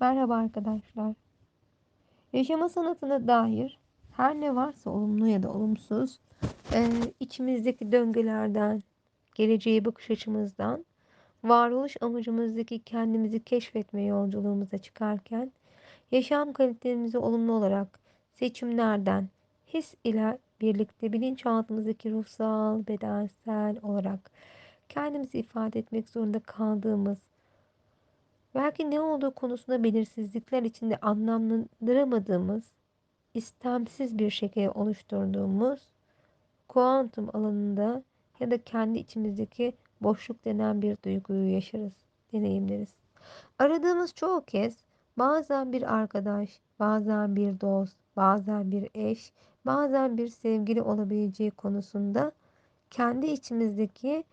Merhaba arkadaşlar. Yaşama sanatına dair her ne varsa olumlu ya da olumsuz, eee, içimizdeki döngülerden, geleceğe bakış açımızdan, varoluş amacımızdaki kendimizi keşfetme yolculuğumuza çıkarken, yaşam kalitemizi olumlu olarak seçimlerden, his ile birlikte bilinçaltımızdaki ruhsal, bedensel olarak kendimizi ifade etmek zorunda kaldığımız Belki ne olduğu konusunda belirsizlikler içinde anlamlandıramadığımız, istemsiz bir şekilde oluşturduğumuz kuantum alanında ya da kendi içimizdeki boşluk denen bir duyguyu yaşarız, deneyimleriz. Aradığımız çoğu kez bazen bir arkadaş, bazen bir dost, bazen bir eş, bazen bir sevgili olabileceği konusunda kendi içimizdeki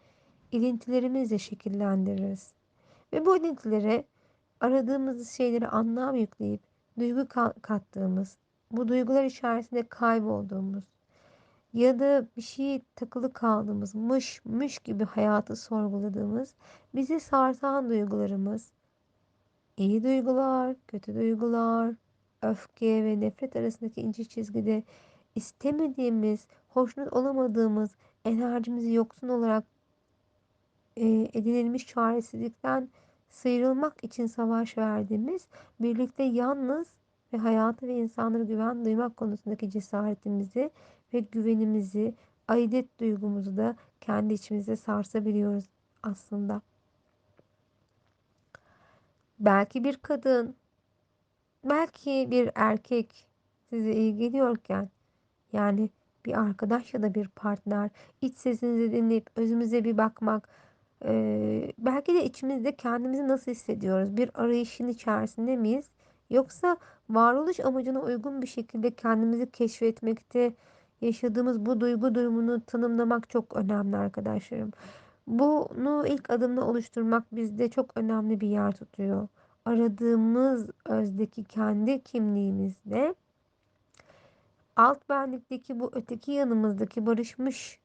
ilintilerimizle şekillendiririz. Ve bu ilintilere aradığımız şeyleri anlam yükleyip duygu kattığımız, bu duygular içerisinde kaybolduğumuz ya da bir şeye takılı kaldığımız, mış mış gibi hayatı sorguladığımız, bizi sarsan duygularımız, iyi duygular, kötü duygular, öfke ve nefret arasındaki ince çizgide istemediğimiz, hoşnut olamadığımız, enerjimizi yoksun olarak edinilmiş çaresizlikten sıyrılmak için savaş verdiğimiz, birlikte yalnız ve hayatı ve insanlara güven duymak konusundaki cesaretimizi ve güvenimizi, aidet duygumuzu da kendi içimizde sarsabiliyoruz aslında. Belki bir kadın, belki bir erkek size iyi geliyorken, yani bir arkadaş ya da bir partner, iç sesinizi dinleyip özümüze bir bakmak, Eee, belki de içimizde kendimizi nasıl hissediyoruz? Bir arayışın içerisinde miyiz? Yoksa varoluş amacına uygun bir şekilde kendimizi keşfetmekte yaşadığımız bu duygu durumunu tanımlamak çok önemli arkadaşlarım. Bunu ilk adımda oluşturmak bizde çok önemli bir yer tutuyor. Aradığımız özdeki kendi kimliğimizle alt benlikteki bu öteki yanımızdaki barışmış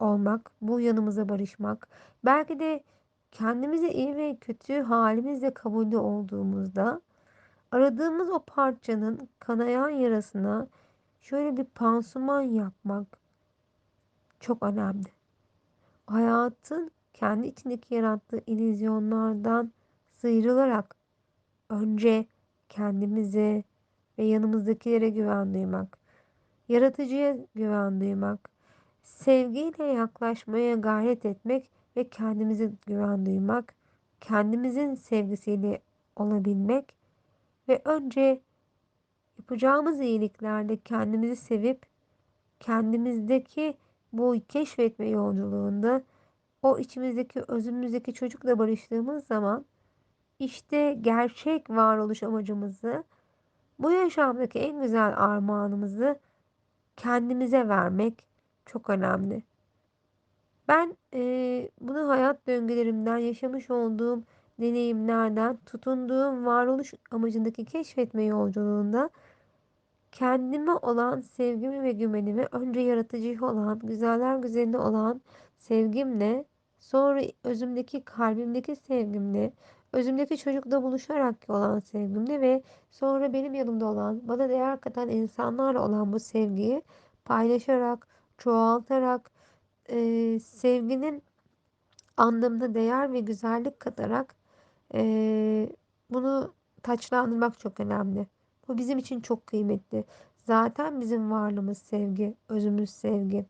olmak, bu yanımıza barışmak, belki de kendimizi iyi ve kötü halimizle kabulü olduğumuzda aradığımız o parçanın kanayan yarasına şöyle bir pansuman yapmak çok önemli. Hayatın kendi içindeki yarattığı illüzyonlardan sıyrılarak önce kendimize ve yanımızdakilere güven duymak, yaratıcıya güven duymak, sevgiyle yaklaşmaya gayret etmek ve kendimize güven duymak, kendimizin sevgisiyle olabilmek ve önce yapacağımız iyiliklerde kendimizi sevip kendimizdeki bu keşfetme yolculuğunda o içimizdeki özümüzdeki çocukla barıştığımız zaman işte gerçek varoluş amacımızı bu yaşamdaki en güzel armağanımızı kendimize vermek çok önemli. Ben e, bunu hayat döngülerimden, yaşamış olduğum deneyimlerden, tutunduğum varoluş amacındaki keşfetme yolculuğunda kendime olan sevgimi ve güvenimi önce yaratıcı olan, güzeller güzeli olan sevgimle, sonra özümdeki, kalbimdeki sevgimle, özümdeki çocukla buluşarak olan sevgimle ve sonra benim yanımda olan, bana değer katan insanlarla olan bu sevgiyi paylaşarak, çoğaltarak, e, sevginin anlamına değer ve güzellik katarak e, bunu taçlandırmak çok önemli. Bu bizim için çok kıymetli. Zaten bizim varlığımız sevgi, özümüz sevgi.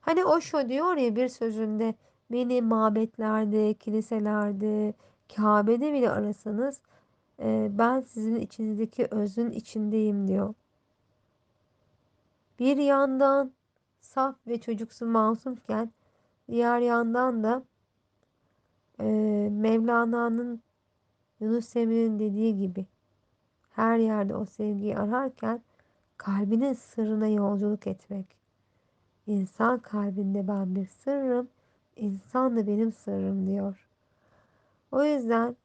Hani Osho diyor ya bir sözünde beni mabetlerde, kiliselerde, Kabe'de bile arasanız e, ben sizin içinizdeki özün içindeyim diyor. Bir yandan saf ve çocuksu masumken diğer yandan da e, Mevlana'nın Yunus Emre'nin dediği gibi her yerde o sevgiyi ararken kalbinin sırrına yolculuk etmek. İnsan kalbinde ben bir sırrım, insan da benim sırrım diyor. O yüzden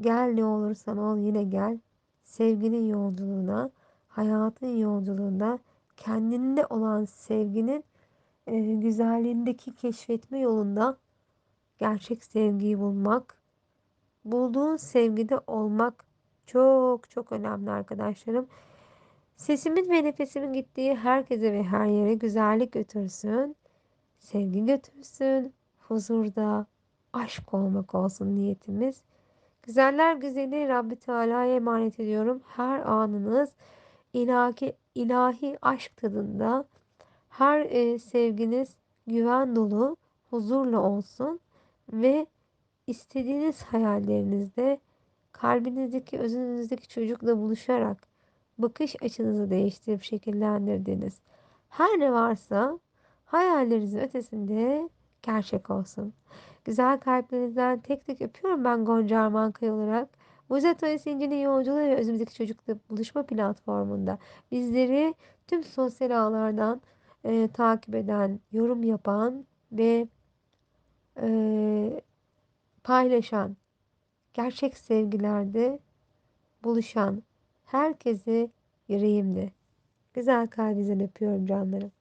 gel ne olursan ol yine gel. Sevginin yolculuğuna, hayatın yolculuğunda kendinde olan sevginin e, güzelliğindeki keşfetme yolunda gerçek sevgiyi bulmak, bulduğun sevgide olmak çok çok önemli arkadaşlarım. Sesimin ve nefesimin gittiği herkese ve her yere güzellik götürsün. Sevgi götürsün. Huzurda aşk olmak olsun niyetimiz. Güzeller güzeli Rabbi Teala'ya emanet ediyorum. Her anınız ilahi, ilahi aşk tadında. Her e, sevginiz güven dolu, huzurla olsun ve istediğiniz hayallerinizde kalbinizdeki, özünüzdeki çocukla buluşarak bakış açınızı değiştirip şekillendirdiğiniz her ne varsa hayallerinizin ötesinde gerçek olsun. Güzel kalplerinizden tek tek öpüyorum ben Gonca Arman Kaya olarak. Mucize Ayı Sincinin yolculuğu ve özümüzdeki çocukla buluşma platformunda bizleri tüm sosyal ağlardan e, takip eden, yorum yapan ve e, paylaşan, gerçek sevgilerde buluşan herkesi yüreğimde. Güzel kalbinizden öpüyorum canlarım.